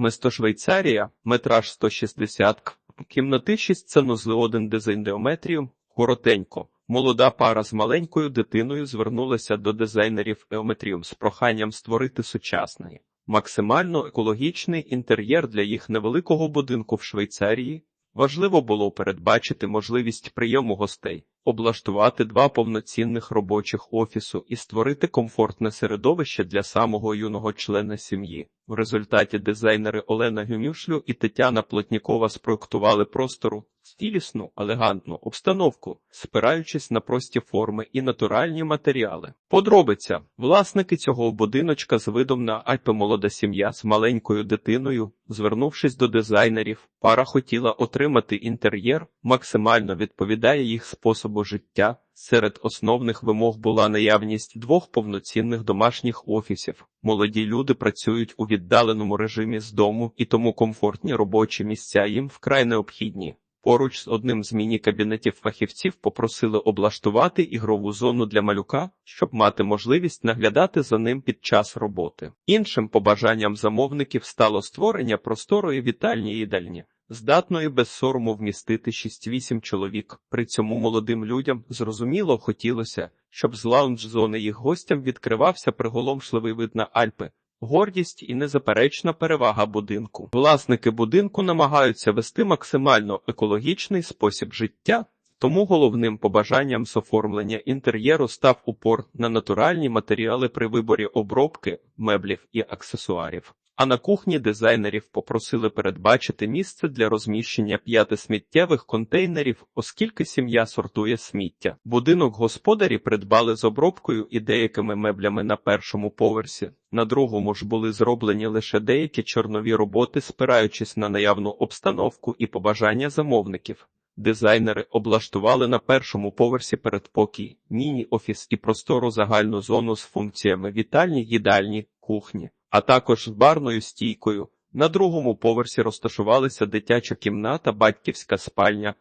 Место Швейцарія, метраж 160 к. Кімнати 6 санузли 1 дизайн Деометріум. Коротенько. Молода пара з маленькою дитиною звернулася до дизайнерів Еометріум з проханням створити сучасний, максимально екологічний інтер'єр для їх невеликого будинку в Швейцарії. Важливо було передбачити можливість прийому гостей, облаштувати два повноцінних робочих офісу і створити комфортне середовище для самого юного члена сім'ї. В результаті дизайнери Олена Гюмюшлю і Тетяна Плотнікова спроектували простору стілісну, елегантну обстановку, спираючись на прості форми і натуральні матеріали. Подробиця власники цього будиночка з видом на Альпи молода сім'я з маленькою дитиною, звернувшись до дизайнерів, пара хотіла отримати інтер'єр, максимально відповідає їх способу життя. Серед основних вимог була наявність двох повноцінних домашніх офісів. Молоді люди працюють у віддаленому режимі з дому, і тому комфортні робочі місця їм вкрай необхідні. Поруч з одним з міні-кабінетів фахівців попросили облаштувати ігрову зону для малюка, щоб мати можливість наглядати за ним під час роботи. Іншим побажанням замовників стало створення просторої вітальні їдальні, здатної без сорому вмістити 6-8 чоловік. При цьому молодим людям зрозуміло хотілося, щоб з лаунж-зони їх гостям відкривався приголомшливий вид на Альпи. Гордість і незаперечна перевага будинку. Власники будинку намагаються вести максимально екологічний спосіб життя, тому головним побажанням з оформлення інтер'єру став упор на натуральні матеріали при виборі обробки, меблів і аксесуарів. А на кухні дизайнерів попросили передбачити місце для розміщення п'яти сміттєвих контейнерів, оскільки сім'я сортує сміття. Будинок господарі придбали з обробкою і деякими меблями на першому поверсі. На другому ж були зроблені лише деякі чорнові роботи, спираючись на наявну обстановку і побажання замовників. Дизайнери облаштували на першому поверсі передпокій, міні-офіс і простору загальну зону з функціями вітальні, їдальні, кухні а також з барною стійкою. На другому поверсі розташувалися дитяча кімната, батьківська спальня,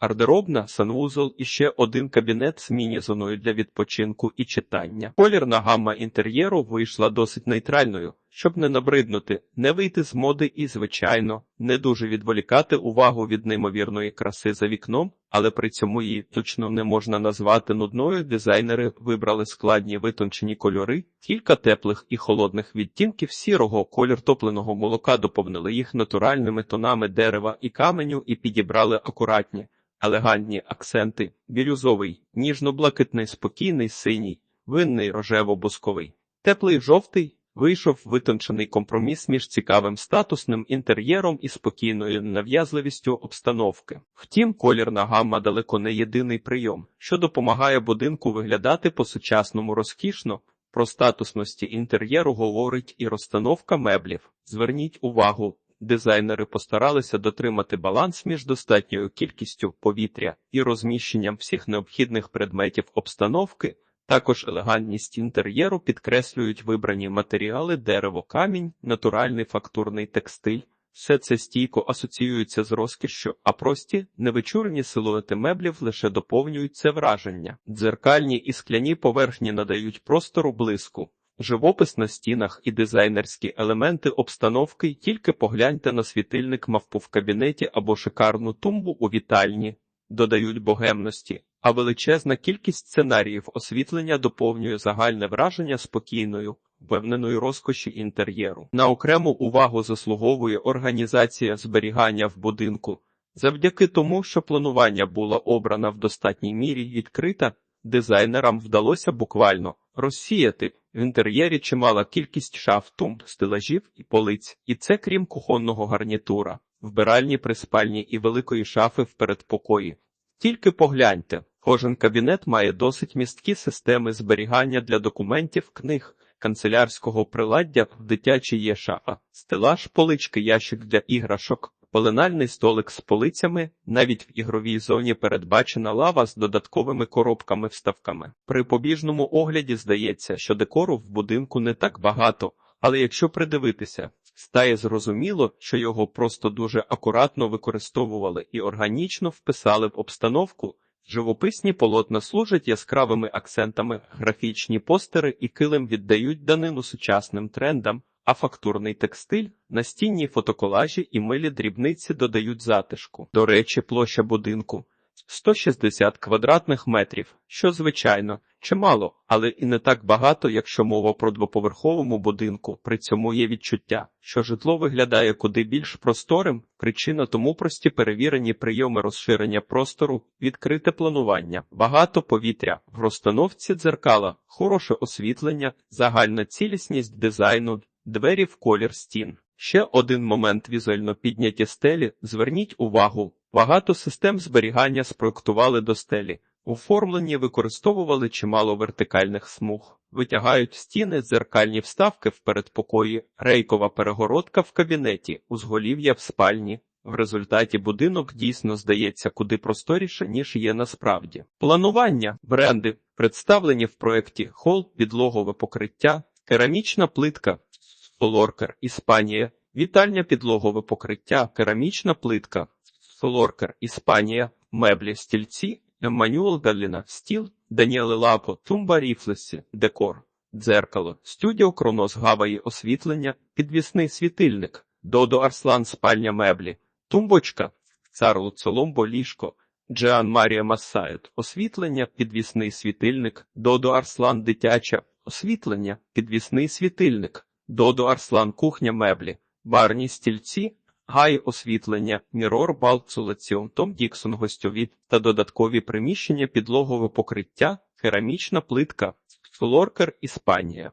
гардеробна, санвузол і ще один кабінет з міні-зоною для відпочинку і читання. Колірна гамма інтер'єру вийшла досить нейтральною, щоб не набриднути, не вийти з моди і, звичайно, не дуже відволікати увагу від неймовірної краси за вікном, але при цьому її точно не можна назвати нудною. Дизайнери вибрали складні витончені кольори, кілька теплих і холодних відтінків сірого колір топленого молока доповнили їх натуральними тонами дерева і каменю і підібрали акуратні. Елегантні акценти, бірюзовий, ніжно-блакитний, спокійний, синій, винний рожево-бусковий, теплий жовтий, вийшов витончений компроміс між цікавим статусним інтер'єром і спокійною нав'язливістю обстановки. Втім, колірна гамма далеко не єдиний прийом, що допомагає будинку виглядати по-сучасному розкішно. Про статусності інтер'єру говорить і розстановка меблів. Зверніть увагу. Дизайнери постаралися дотримати баланс між достатньою кількістю повітря і розміщенням всіх необхідних предметів обстановки, також елегантність інтер'єру підкреслюють вибрані матеріали дерево, камінь, натуральний фактурний текстиль. Все це стійко асоціюється з розкішшю, а прості, невичурні силуети меблів лише доповнюють це враження. Дзеркальні і скляні поверхні надають простору блиску. Живопис на стінах і дизайнерські елементи обстановки тільки погляньте на світильник мавпу в кабінеті або шикарну тумбу у вітальні, додають богемності а величезна кількість сценаріїв освітлення доповнює загальне враження спокійною, впевненою розкоші інтер'єру. На окрему увагу заслуговує організація зберігання в будинку. Завдяки тому, що планування було обрано в достатній мірі відкрита, дизайнерам вдалося буквально розсіяти в інтер'єрі чимала кількість шаф, тумб, стелажів і полиць, і це крім кухонного гарнітура, вбиральні приспальні і великої шафи в передпокої. Тільки погляньте, кожен кабінет має досить місткі системи зберігання для документів, книг, канцелярського приладдя, в дитячій є шафа, стелаж, полички, ящик для іграшок, пеленальний столик з полицями, навіть в ігровій зоні передбачена лава з додатковими коробками-вставками. При побіжному огляді здається, що декору в будинку не так багато, але якщо придивитися, стає зрозуміло, що його просто дуже акуратно використовували і органічно вписали в обстановку. Живописні полотна служать яскравими акцентами, графічні постери і килим віддають данину сучасним трендам, а фактурний текстиль, настінні фотоколажі і милі дрібниці додають затишку. До речі, площа будинку 160 квадратних метрів, що звичайно чимало, але і не так багато, якщо мова про двоповерховому будинку. При цьому є відчуття, що житло виглядає куди більш просторим. Причина тому прості перевірені прийоми розширення простору, відкрите планування, багато повітря, в розстановці дзеркала, хороше освітлення, загальна цілісність дизайну, двері в колір стін. Ще один момент візуально підняті стелі. Зверніть увагу. Багато систем зберігання спроектували до стелі. Оформленні використовували чимало вертикальних смуг, витягають стіни, дзеркальні вставки в передпокої, рейкова перегородка в кабінеті, узголів'я в спальні. В результаті будинок дійсно здається куди просторіше, ніж є насправді. Планування, бренди, представлені в проєкті хол, підлогове покриття, керамічна плитка, Солоркер, Іспанія, вітальня підлогове покриття, керамічна плитка, Солоркер, Іспанія, меблі, стільці, Еммануел Галіна, стіл, Даніеле Лапо, Тумба Ріфлесі, декор, дзеркало, студіо Кронос Гаваї, освітлення, підвісний світильник, Додо Арслан, спальня меблі, тумбочка, цар Луцоломбо, ліжко, Джеан Марія Масаєт, освітлення, підвісний світильник, Додо Арслан, дитяча, освітлення, підвісний світильник, Додо Арслан, кухня меблі, барні стільці, Гай освітлення, Мірор, Балцулаціон, Том Діксон, гостьові та додаткові приміщення, підлогове покриття, керамічна плитка, Флоркер, Іспанія.